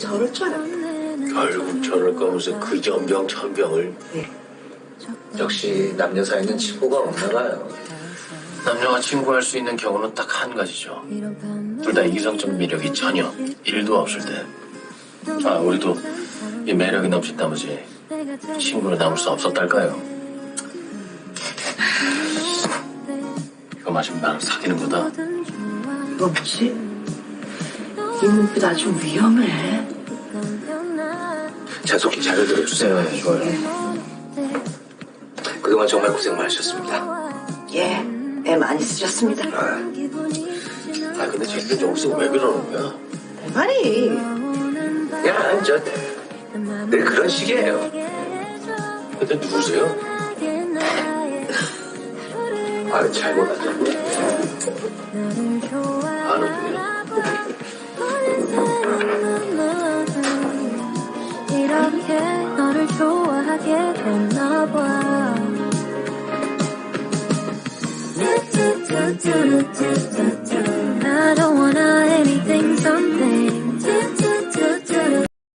저럴 줄 알았네. 결국 저럴 거면서 그 전병 천병을 네. 역시 남녀 사이는 친구가 없나 봐요. 남녀가 친구할 수 있는 경우는 딱 한 가지죠. 둘 다 이성적 매력이 전혀 일도 없을 때. 아, 우리도 이 매력이 넘친 나머지 친구로 남을 수 없었달까요? 이거 마시면 나랑 사귀는 거다. 이거 뭐지? 이 눈빛 아주 위험해. 자, 속히 잘 들어주세요. 네, 좋아요. 그동안 정말 고생 많으셨습니다. 예, 애 많이 쓰셨습니다. 아, 아, 근데 쟤는 여기서 왜 그러는 거야? 내 말이. 그냥 저, 늘 그런 식이에요. 근데 누구세요? 아, 잘 분이요? 이렇게 너를 좋아하게 됐나 봐.